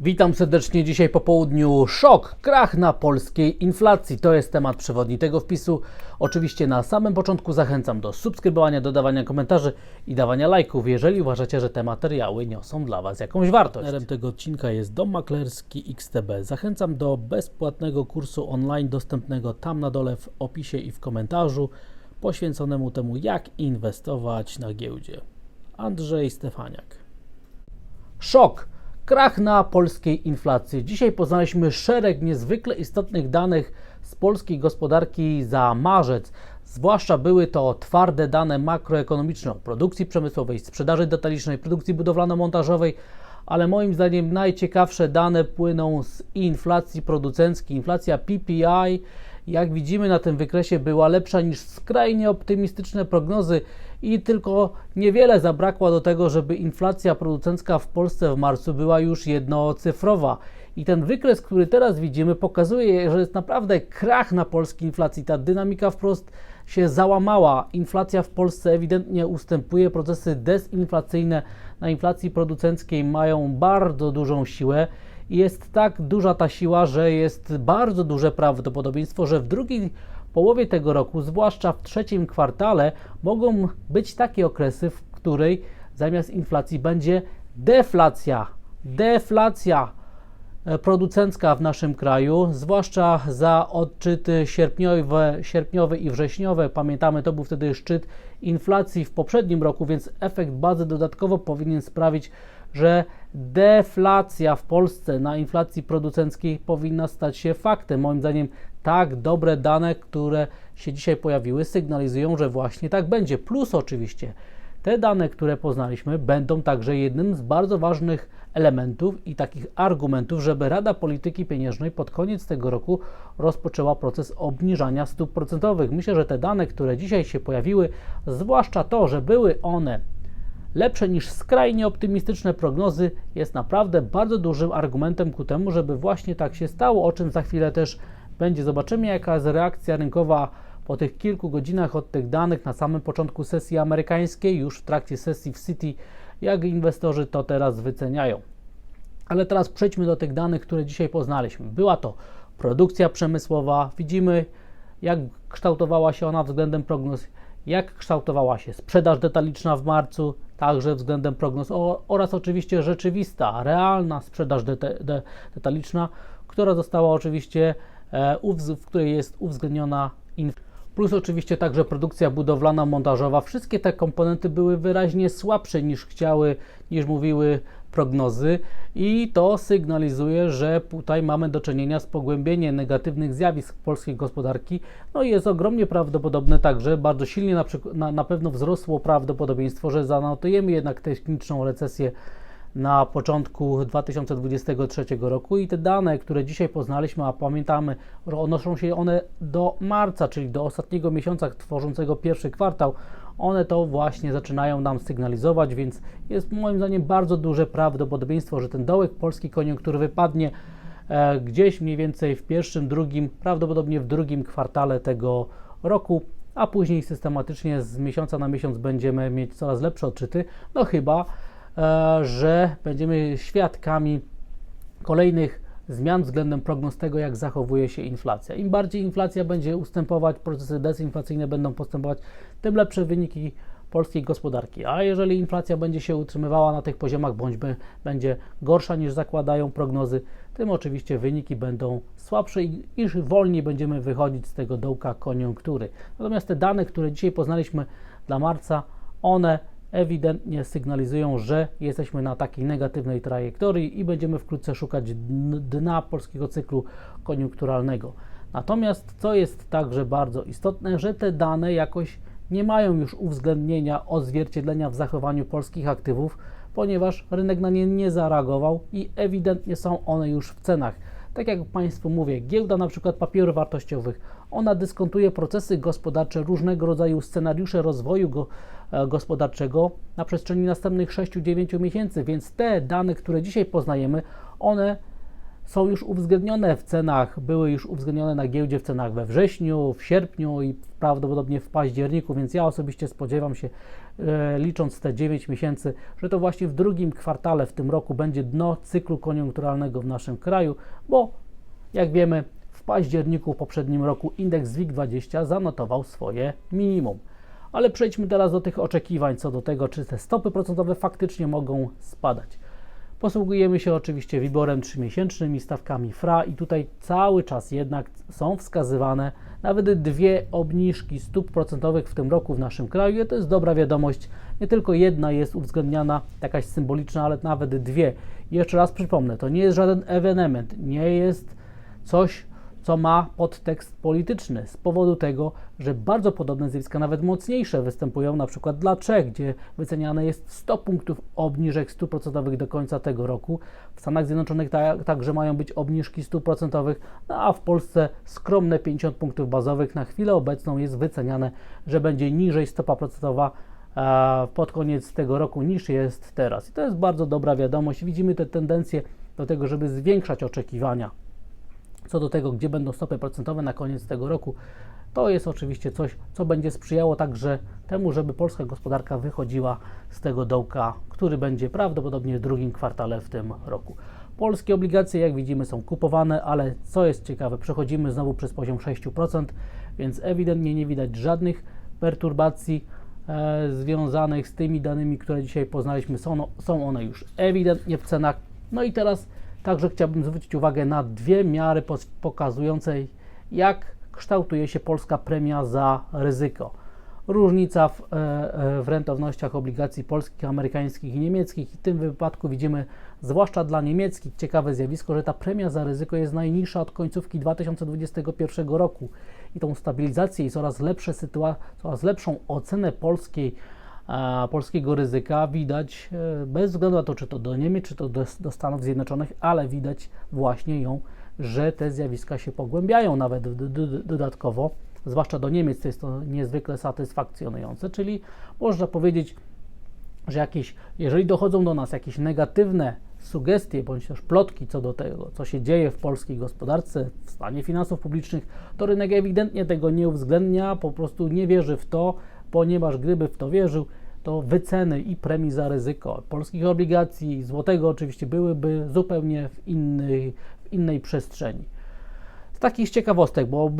Witam serdecznie dzisiaj po południu. Szok, krach na polskiej inflacji. To jest temat przewodni tego wpisu. Oczywiście na samym początku zachęcam do subskrybowania, dodawania komentarzy i dawania lajków, jeżeli uważacie, że te materiały niosą dla Was jakąś wartość. Partnerem tego odcinka jest Dom Maklerski XTB. Zachęcam do bezpłatnego kursu online dostępnego tam na dole w opisie i w komentarzu poświęconemu temu, jak inwestować na giełdzie. Andrzej Stefaniak. Szok! Krach na polskiej inflacji. Dzisiaj poznaliśmy szereg niezwykle istotnych danych z polskiej gospodarki za marzec. Zwłaszcza były to twarde dane makroekonomiczne o produkcji przemysłowej, sprzedaży detalicznej, produkcji budowlano-montażowej, ale moim zdaniem najciekawsze dane płyną z inflacji producenckiej. Inflacja PPI, jak widzimy na tym wykresie, była lepsza niż skrajnie optymistyczne prognozy i tylko niewiele zabrakło do tego, żeby inflacja producencka w Polsce w marcu była już jednocyfrowa. I ten wykres, który teraz widzimy, pokazuje, że jest naprawdę krach na polskiej inflacji. Ta dynamika wprost się załamała. Inflacja w Polsce ewidentnie ustępuje. Procesy dezinflacyjne na inflacji producenckiej mają bardzo dużą siłę. Jest tak duża ta siła, że jest bardzo duże prawdopodobieństwo, że w drugiej połowie tego roku, zwłaszcza w trzecim kwartale, mogą być takie okresy, w której zamiast inflacji będzie deflacja. Deflacja e, producencka w naszym kraju, zwłaszcza za odczyty sierpniowe, sierpniowe i wrześniowe. Pamiętamy, to był wtedy szczyt inflacji w poprzednim roku, więc efekt bazy dodatkowo powinien sprawić, że deflacja w Polsce na inflacji producenckiej powinna stać się faktem. Moim zdaniem tak dobre dane, które się dzisiaj pojawiły, sygnalizują, że właśnie tak będzie. Plus oczywiście te dane, które poznaliśmy, będą także jednym z bardzo ważnych elementów i takich argumentów, żeby Rada Polityki Pieniężnej pod koniec tego roku rozpoczęła proces obniżania stóp procentowych. Myślę, że te dane, które dzisiaj się pojawiły, zwłaszcza to, że były one lepsze niż skrajnie optymistyczne prognozy, jest naprawdę bardzo dużym argumentem ku temu, żeby właśnie tak się stało, o czym za chwilę też będzie. Zobaczymy, jaka jest reakcja rynkowa po tych kilku godzinach od tych danych na samym początku sesji amerykańskiej, już w trakcie sesji w City, jak inwestorzy to teraz wyceniają. Ale teraz przejdźmy do tych danych, które dzisiaj poznaliśmy. Była to produkcja przemysłowa, widzimy jak kształtowała się ona względem prognoz, jak kształtowała się sprzedaż detaliczna w marcu, także względem prognoz oraz oczywiście rzeczywista, realna sprzedaż detaliczna, która została oczywiście w której jest uwzględniona. Plus oczywiście także produkcja budowlana, montażowa. Wszystkie te komponenty były wyraźnie słabsze niż chciały, niż mówiły prognozy i to sygnalizuje, że tutaj mamy do czynienia z pogłębieniem negatywnych zjawisk polskiej gospodarki. No i jest ogromnie prawdopodobne także, bardzo silnie na, na, na pewno wzrosło prawdopodobieństwo, że zanotujemy jednak techniczną recesję na początku 2023 roku i te dane, które dzisiaj poznaliśmy, a pamiętamy, odnoszą się one do marca, czyli do ostatniego miesiąca tworzącego pierwszy kwartał, one to właśnie zaczynają nam sygnalizować, więc jest moim zdaniem bardzo duże prawdopodobieństwo, że ten dołek polskiej koniunktury wypadnie e, gdzieś mniej więcej w pierwszym, drugim, prawdopodobnie w drugim kwartale tego roku, a później systematycznie z miesiąca na miesiąc będziemy mieć coraz lepsze odczyty, no chyba, że będziemy świadkami kolejnych zmian względem prognoz tego, jak zachowuje się inflacja. Im bardziej inflacja będzie ustępować, procesy dezinflacyjne będą postępować, tym lepsze wyniki polskiej gospodarki. A jeżeli inflacja będzie się utrzymywała na tych poziomach, bądź będzie gorsza niż zakładają prognozy, tym oczywiście wyniki będą słabsze i iż wolniej będziemy wychodzić z tego dołka koniunktury. Natomiast te dane, które dzisiaj poznaliśmy dla marca, one ewidentnie sygnalizują, że jesteśmy na takiej negatywnej trajektorii i będziemy wkrótce szukać dna polskiego cyklu koniunkturalnego. Natomiast co jest także bardzo istotne, że te dane jakoś nie mają już uwzględnienia odzwierciedlenia w zachowaniu polskich aktywów, ponieważ rynek na nie nie zareagował i ewidentnie są one już w cenach. Tak jak Państwu mówię, giełda na przykład papierów wartościowych, ona dyskontuje procesy gospodarcze, różnego rodzaju scenariusze rozwoju go, e, gospodarczego na przestrzeni następnych 6-9 miesięcy, więc te dane, które dzisiaj poznajemy, one są już uwzględnione w cenach, były już uwzględnione na giełdzie w cenach we wrześniu, w sierpniu i prawdopodobnie w październiku, więc ja osobiście spodziewam się, e, licząc te 9 miesięcy, że to właśnie w drugim kwartale w tym roku będzie dno cyklu koniunkturalnego w naszym kraju, bo jak wiemy, w październiku w poprzednim roku indeks WIG20 zanotował swoje minimum. Ale przejdźmy teraz do tych oczekiwań co do tego, czy te stopy procentowe faktycznie mogą spadać. Posługujemy się oczywiście wyborem trzymiesięcznym i stawkami FRA i tutaj cały czas jednak są wskazywane nawet dwie obniżki stóp procentowych w tym roku w naszym kraju. I to jest dobra wiadomość. Nie tylko jedna jest uwzględniana, jakaś symboliczna, ale nawet dwie. I jeszcze raz przypomnę, to nie jest żaden ewenement, nie jest coś, co ma podtekst polityczny z powodu tego, że bardzo podobne zjawiska, nawet mocniejsze, występują na przykład dla Czech, gdzie wyceniane jest 100 punktów obniżek stóp procentowych do końca tego roku. W Stanach Zjednoczonych ta, także mają być obniżki stóp procentowych, no a w Polsce skromne 50 punktów bazowych. Na chwilę obecną jest wyceniane, że będzie niżej stopa procentowa e, pod koniec tego roku niż jest teraz. I to jest bardzo dobra wiadomość. Widzimy te tendencje do tego, żeby zwiększać oczekiwania co do tego, gdzie będą stopy procentowe na koniec tego roku, to jest oczywiście coś, co będzie sprzyjało także temu, żeby polska gospodarka wychodziła z tego dołka, który będzie prawdopodobnie w drugim kwartale w tym roku. Polskie obligacje, jak widzimy, są kupowane, ale co jest ciekawe, przechodzimy znowu przez poziom 6%, więc ewidentnie nie widać żadnych perturbacji e, związanych z tymi danymi, które dzisiaj poznaliśmy. Są, są one już ewidentnie w cenach. No i teraz Także chciałbym zwrócić uwagę na dwie miary pokazujące, jak kształtuje się polska premia za ryzyko. Różnica w, e, e, w rentownościach obligacji polskich, amerykańskich i niemieckich. I w tym wypadku widzimy, zwłaszcza dla niemieckich, ciekawe zjawisko, że ta premia za ryzyko jest najniższa od końcówki 2021 roku. I tą stabilizację i coraz, lepsze coraz lepszą ocenę polskiej polskiego ryzyka widać e, bez względu na to, czy to do Niemiec, czy to do, do Stanów Zjednoczonych, ale widać właśnie ją, że te zjawiska się pogłębiają nawet dodatkowo, zwłaszcza do Niemiec to jest to niezwykle satysfakcjonujące, czyli można powiedzieć, że jakieś, jeżeli dochodzą do nas jakieś negatywne sugestie bądź też plotki co do tego, co się dzieje w polskiej gospodarce, w stanie finansów publicznych, to rynek ewidentnie tego nie uwzględnia, po prostu nie wierzy w to, ponieważ gdyby w to wierzył, to wyceny i premii za ryzyko polskich obligacji, złotego oczywiście byłyby zupełnie w, innej, w innej przestrzeni. Z takich ciekawostek, bo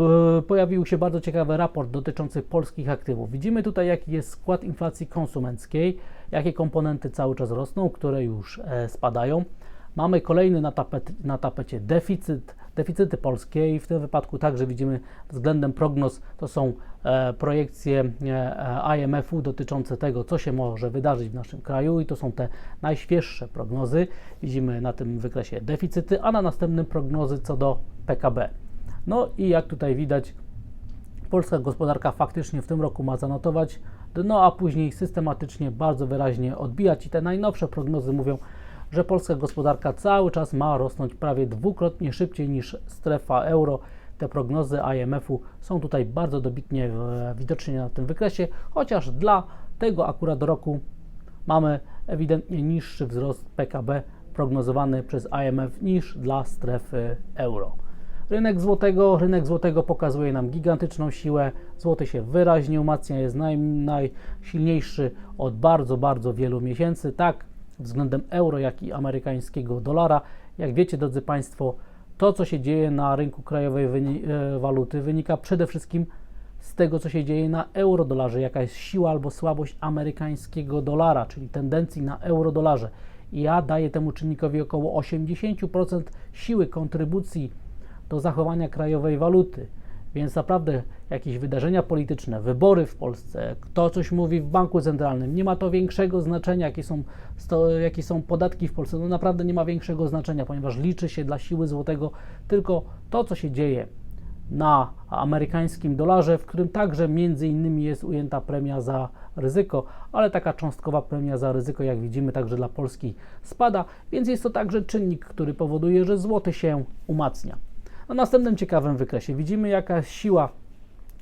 pojawił się bardzo ciekawy raport dotyczący polskich aktywów. Widzimy tutaj, jaki jest skład inflacji konsumenckiej, jakie komponenty cały czas rosną, które już e, spadają. Mamy kolejny na, tapet, na tapecie deficyt, deficyty polskie i w tym wypadku także widzimy względem prognoz, to są e, projekcje e, IMF-u dotyczące tego, co się może wydarzyć w naszym kraju i to są te najświeższe prognozy. Widzimy na tym wykresie deficyty, a na następnym prognozy co do PKB. No i jak tutaj widać, polska gospodarka faktycznie w tym roku ma zanotować dno, a później systematycznie bardzo wyraźnie odbijać i te najnowsze prognozy mówią, że polska gospodarka cały czas ma rosnąć prawie dwukrotnie szybciej niż strefa euro. Te prognozy IMF-u są tutaj bardzo dobitnie e, widoczne na tym wykresie, chociaż dla tego akurat roku mamy ewidentnie niższy wzrost PKB prognozowany przez IMF niż dla strefy euro. Rynek złotego, rynek złotego pokazuje nam gigantyczną siłę. Złoty się wyraźnie umacnia, jest naj, najsilniejszy od bardzo, bardzo wielu miesięcy. Tak, względem euro, jak i amerykańskiego dolara. Jak wiecie, drodzy Państwo, to, co się dzieje na rynku krajowej e, waluty, wynika przede wszystkim z tego, co się dzieje na euro-dolarze, jaka jest siła albo słabość amerykańskiego dolara, czyli tendencji na euro-dolarze. Ja daję temu czynnikowi około 80% siły kontrybucji do zachowania krajowej waluty. Więc naprawdę jakieś wydarzenia polityczne, wybory w Polsce, kto coś mówi w banku centralnym, nie ma to większego znaczenia, jakie są, sto, jakie są podatki w Polsce. No naprawdę nie ma większego znaczenia, ponieważ liczy się dla siły złotego tylko to, co się dzieje na amerykańskim dolarze, w którym także między innymi jest ujęta premia za ryzyko, ale taka cząstkowa premia za ryzyko, jak widzimy, także dla Polski spada, więc jest to także czynnik, który powoduje, że złoty się umacnia. Na następnym ciekawym wykresie widzimy jaka siła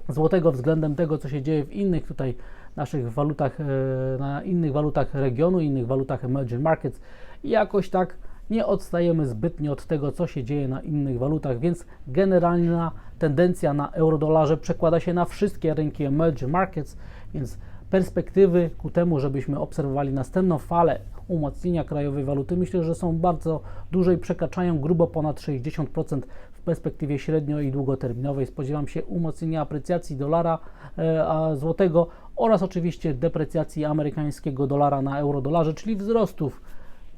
złotego względem tego, co się dzieje w innych tutaj naszych walutach, e, na innych walutach regionu, innych walutach emerging markets. I jakoś tak nie odstajemy zbytnio od tego, co się dzieje na innych walutach, więc generalna tendencja na euro-dolarze przekłada się na wszystkie rynki emerging markets, więc perspektywy ku temu, żebyśmy obserwowali następną falę umocnienia krajowej waluty, myślę, że są bardzo duże i przekraczają grubo ponad 60% w perspektywie średnio i długoterminowej. Spodziewam się umocnienia aprecjacji dolara e, a złotego oraz oczywiście deprecjacji amerykańskiego dolara na euro-dolarze, czyli wzrostów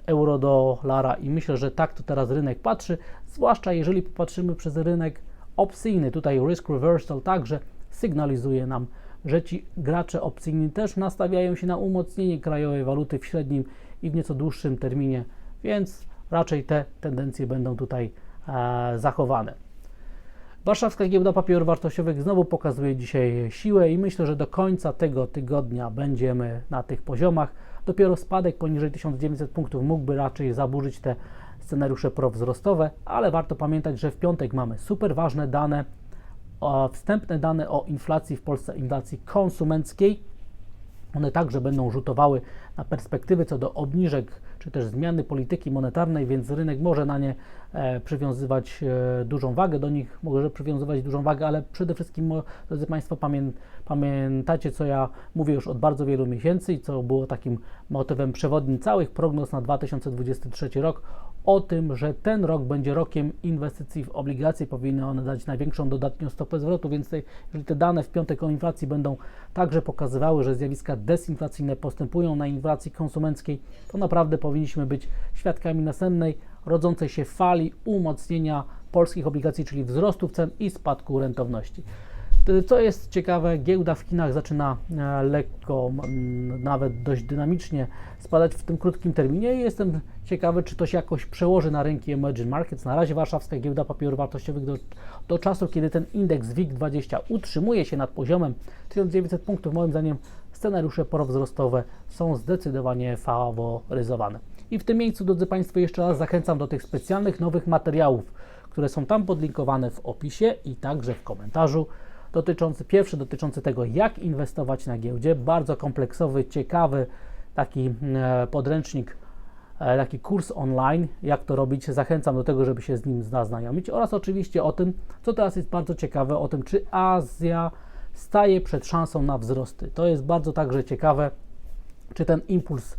euro-dolara i myślę, że tak to teraz rynek patrzy, zwłaszcza jeżeli popatrzymy przez rynek opcyjny. Tutaj risk reversal także sygnalizuje nam, że ci gracze opcyjni też nastawiają się na umocnienie krajowej waluty w średnim i w nieco dłuższym terminie, więc raczej te tendencje będą tutaj zachowane. Warszawska Giełda Papierów Wartościowych znowu pokazuje dzisiaj siłę i myślę, że do końca tego tygodnia będziemy na tych poziomach. Dopiero spadek poniżej 1900 punktów mógłby raczej zaburzyć te scenariusze prowzrostowe, ale warto pamiętać, że w piątek mamy super ważne dane, wstępne dane o inflacji w Polsce, inflacji konsumenckiej. One także będą rzutowały na perspektywy co do obniżek czy też zmiany polityki monetarnej, więc rynek może na nie e, przywiązywać e, dużą wagę, do nich może przywiązywać dużą wagę, ale przede wszystkim, drodzy Państwo, pamię, pamiętacie, co ja mówię już od bardzo wielu miesięcy i co było takim motywem przewodnim całych prognoz na 2023 rok, o tym, że ten rok będzie rokiem inwestycji w obligacje, powinny one dać największą dodatnią stopę zwrotu, więc te, jeżeli te dane w piątek o inflacji będą także pokazywały, że zjawiska desinflacyjne postępują na inflacji konsumenckiej, to naprawdę powinniśmy być świadkami następnej rodzącej się fali umocnienia polskich obligacji, czyli wzrostu cen i spadku rentowności. To- Co jest ciekawe, giełda w Chinach zaczyna e, lekko, nawet dość dynamicznie spadać w tym krótkim terminie i jestem ciekawy, czy to się jakoś przełoży na rynki emerging markets. Na razie warszawska giełda papierów wartościowych do, do czasu, kiedy ten indeks WIG20 utrzymuje się nad poziomem 1900 punktów, moim zdaniem scenariusze prowzrostowe są zdecydowanie faworyzowane. I w tym miejscu, drodzy Państwo, jeszcze raz zachęcam do tych specjalnych nowych materiałów, które są tam podlinkowane w opisie i także w komentarzu dotyczący, pierwszy dotyczący tego, jak inwestować na giełdzie. Bardzo kompleksowy, ciekawy taki e, podręcznik, e, taki kurs online, jak to robić. Zachęcam do tego, żeby się z nim zaznajomić oraz oczywiście o tym, co teraz jest bardzo ciekawe, o tym, czy Azja staje przed szansą na wzrosty. To jest bardzo także ciekawe, czy ten impuls,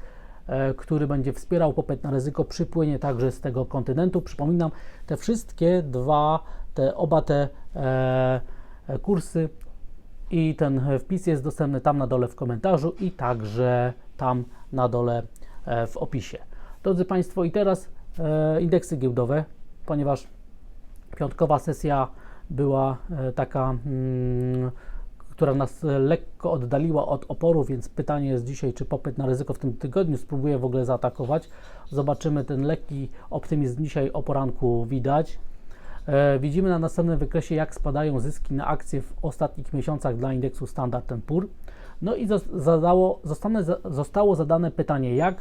e, który będzie wspierał popyt na ryzyko, przypłynie także z tego kontynentu. Przypominam, te wszystkie dwa, te oba te e, kursy i ten wpis jest dostępny tam na dole w komentarzu i także tam na dole e, w opisie. Drodzy Państwo, i teraz e, indeksy giełdowe, ponieważ piątkowa sesja była e, taka, mm, która nas e, lekko oddaliła od oporu, więc pytanie jest dzisiaj, czy popyt na ryzyko w tym tygodniu spróbuje w ogóle zaatakować. Zobaczymy, ten lekki optymizm dzisiaj o poranku widać. E, Widzimy na następnym wykresie, jak spadają zyski na akcje w ostatnich miesiącach dla indeksu Standard Poor. No i zadało, zostane, zostało zadane pytanie, jak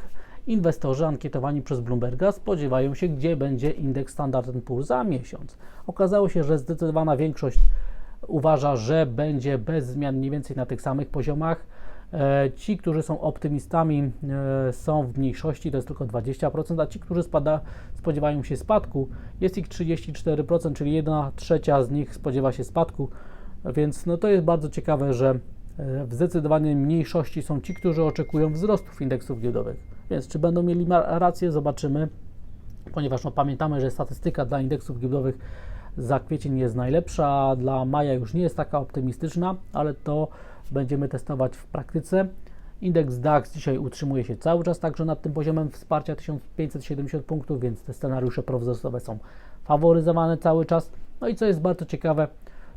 inwestorzy ankietowani przez Bloomberga spodziewają się, gdzie będzie indeks Standard Poor za miesiąc. Okazało się, że zdecydowana większość uważa, że będzie bez zmian mniej więcej na tych samych poziomach. E, Ci, którzy są optymistami, e, są w mniejszości, to jest tylko 20%, a ci, którzy spada, spodziewają się spadku, jest ich 34%, czyli 1 trzecia z nich spodziewa się spadku, więc no to jest bardzo ciekawe, że e, w zdecydowanej mniejszości są ci, którzy oczekują wzrostów indeksów giełdowych. Więc czy będą mieli rację, zobaczymy, ponieważ no, pamiętamy, że statystyka dla indeksów giełdowych za kwiecień jest najlepsza, a dla maja już nie jest taka optymistyczna, ale to będziemy testować w praktyce. Indeks DAX dzisiaj utrzymuje się cały czas także nad tym poziomem wsparcia 1570 punktów, więc te scenariusze prowzrostowe są faworyzowane cały czas. No i co jest bardzo ciekawe,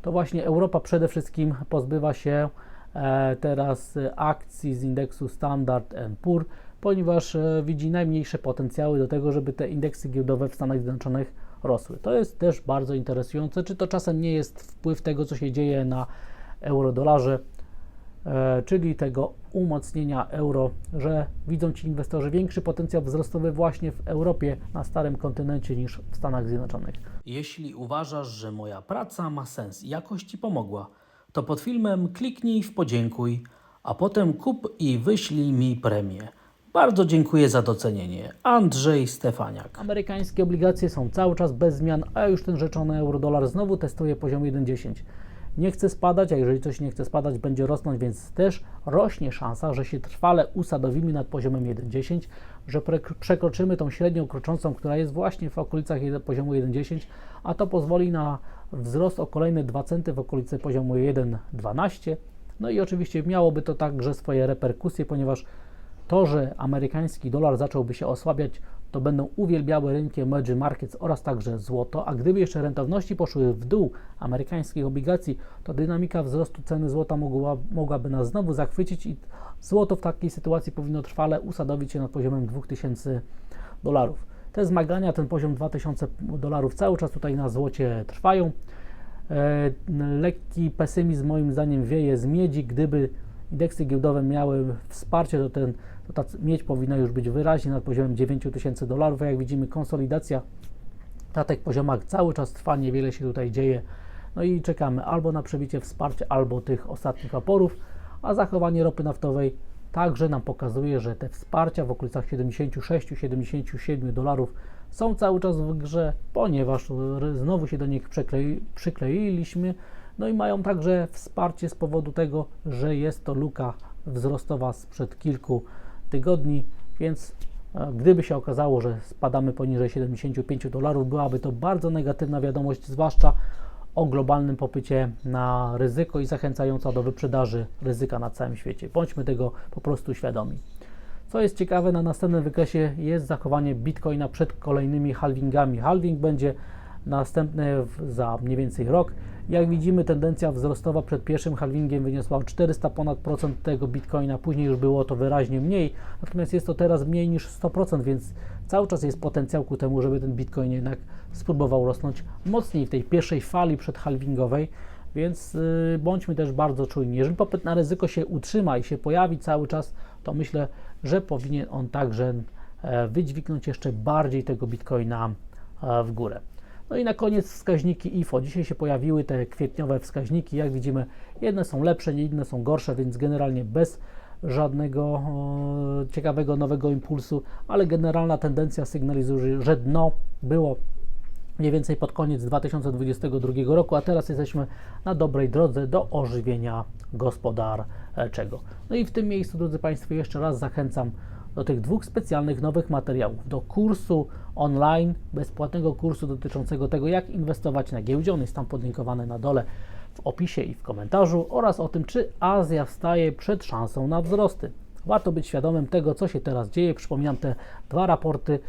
to właśnie Europa przede wszystkim pozbywa się e, teraz e, akcji z indeksu Standard Poor, ponieważ e, widzi najmniejsze potencjały do tego, żeby te indeksy giełdowe w Stanach Zjednoczonych rosły. To jest też bardzo interesujące. Czy to czasem nie jest wpływ tego, co się dzieje na euro-dolarze, czyli tego umocnienia euro, że widzą ci inwestorzy większy potencjał wzrostowy właśnie w Europie, na starym kontynencie niż w Stanach Zjednoczonych. Jeśli uważasz, że moja praca ma sens i jakoś Ci pomogła, to pod filmem kliknij w podziękuj, a potem kup i wyślij mi premię. Bardzo dziękuję za docenienie. Andrzej Stefaniak. Amerykańskie obligacje są cały czas bez zmian, a już ten rzeczony euro-dolar znowu testuje poziom 1,10. Nie chce spadać, a jeżeli coś nie chce spadać, będzie rosnąć, więc też rośnie szansa, że się trwale usadowimy nad poziomem 1,10, że przekroczymy tą średnią kroczącą, która jest właśnie w okolicach poziomu 1,10, a to pozwoli na wzrost o kolejne 2 centy w okolicy poziomu 1,12. No i oczywiście miałoby to także swoje reperkusje, ponieważ to, że amerykański dolar zacząłby się osłabiać, to będą uwielbiały rynki emerging markets oraz także złoto, a gdyby jeszcze rentowności poszły w dół amerykańskich obligacji, to dynamika wzrostu ceny złota mogła, mogłaby nas znowu zachwycić i złoto w takiej sytuacji powinno trwale usadowić się nad poziomem 2000 dolarów. Te zmagania, ten poziom 2000 dolarów cały czas tutaj na złocie trwają. E, lekki pesymizm moim zdaniem wieje z miedzi. Gdyby indeksy giełdowe miały wsparcie, to, ten, to ta miedź powinna już być wyraźnie nad poziomem 9000 dolarów. A jak widzimy, konsolidacja na tych poziomach cały czas trwa, niewiele się tutaj dzieje. No i czekamy albo na przebicie wsparcia, albo tych ostatnich oporów, a zachowanie ropy naftowej także nam pokazuje, że te wsparcia w okolicach 76-77 dolarów są cały czas w grze, ponieważ r- znowu się do nich przyklei, przykleiliśmy. No i mają także wsparcie z powodu tego, że jest to luka wzrostowa sprzed kilku tygodni, więc e, gdyby się okazało, że spadamy poniżej 75 dolarów, byłaby to bardzo negatywna wiadomość, zwłaszcza o globalnym popycie na ryzyko i zachęcająca do wyprzedaży ryzyka na całym świecie. Bądźmy tego po prostu świadomi. Co jest ciekawe, na następnym wykresie jest zachowanie Bitcoina przed kolejnymi halvingami. Halving będzie następny w, za mniej więcej rok. Jak widzimy, tendencja wzrostowa przed pierwszym halvingiem wyniosła o 400 ponad procent tego Bitcoina, później już było to wyraźnie mniej, natomiast jest to teraz mniej niż 100%, więc cały czas jest potencjał ku temu, żeby ten Bitcoin jednak spróbował rosnąć mocniej w tej pierwszej fali przedhalvingowej, więc yy, bądźmy też bardzo czujni. Jeżeli popyt na ryzyko się utrzyma i się pojawi cały czas, to myślę, że powinien on także e, wydźwignąć jeszcze bardziej tego Bitcoina e, w górę. No i na koniec wskaźniki IFO. Dzisiaj się pojawiły te kwietniowe wskaźniki. Jak widzimy, jedne są lepsze, inne są gorsze, więc generalnie bez żadnego e, ciekawego nowego impulsu, ale generalna tendencja sygnalizuje, że dno było mniej więcej pod koniec 2022 roku, a teraz jesteśmy na dobrej drodze do ożywienia gospodarczego. No i w tym miejscu, drodzy Państwo, jeszcze raz zachęcam do tych dwóch specjalnych nowych materiałów, do kursu online, bezpłatnego kursu dotyczącego tego, jak inwestować na giełdzie, on jest tam podlinkowany na dole w opisie i w komentarzu, oraz o tym, czy Azja wstaje przed szansą na wzrosty. Warto być świadomym tego, co się teraz dzieje. Przypominam te dwa raporty.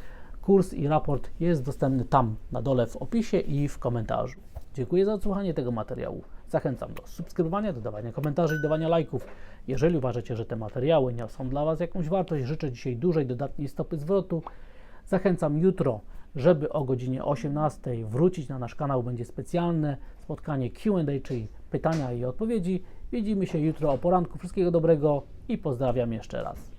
Kurs i raport jest dostępny tam na dole w opisie i w komentarzu. Dziękuję za odsłuchanie tego materiału. Zachęcam do subskrybowania, dodawania komentarzy i dawania lajków. Jeżeli uważacie, że te materiały niosą dla Was jakąś wartość, życzę dzisiaj dużej dodatniej stopy zwrotu. Zachęcam jutro, żeby o godzinie 18 wrócić na nasz kanał. Będzie specjalne spotkanie QA, czyli pytania i odpowiedzi. Widzimy się jutro o poranku. Wszystkiego dobrego i pozdrawiam jeszcze raz.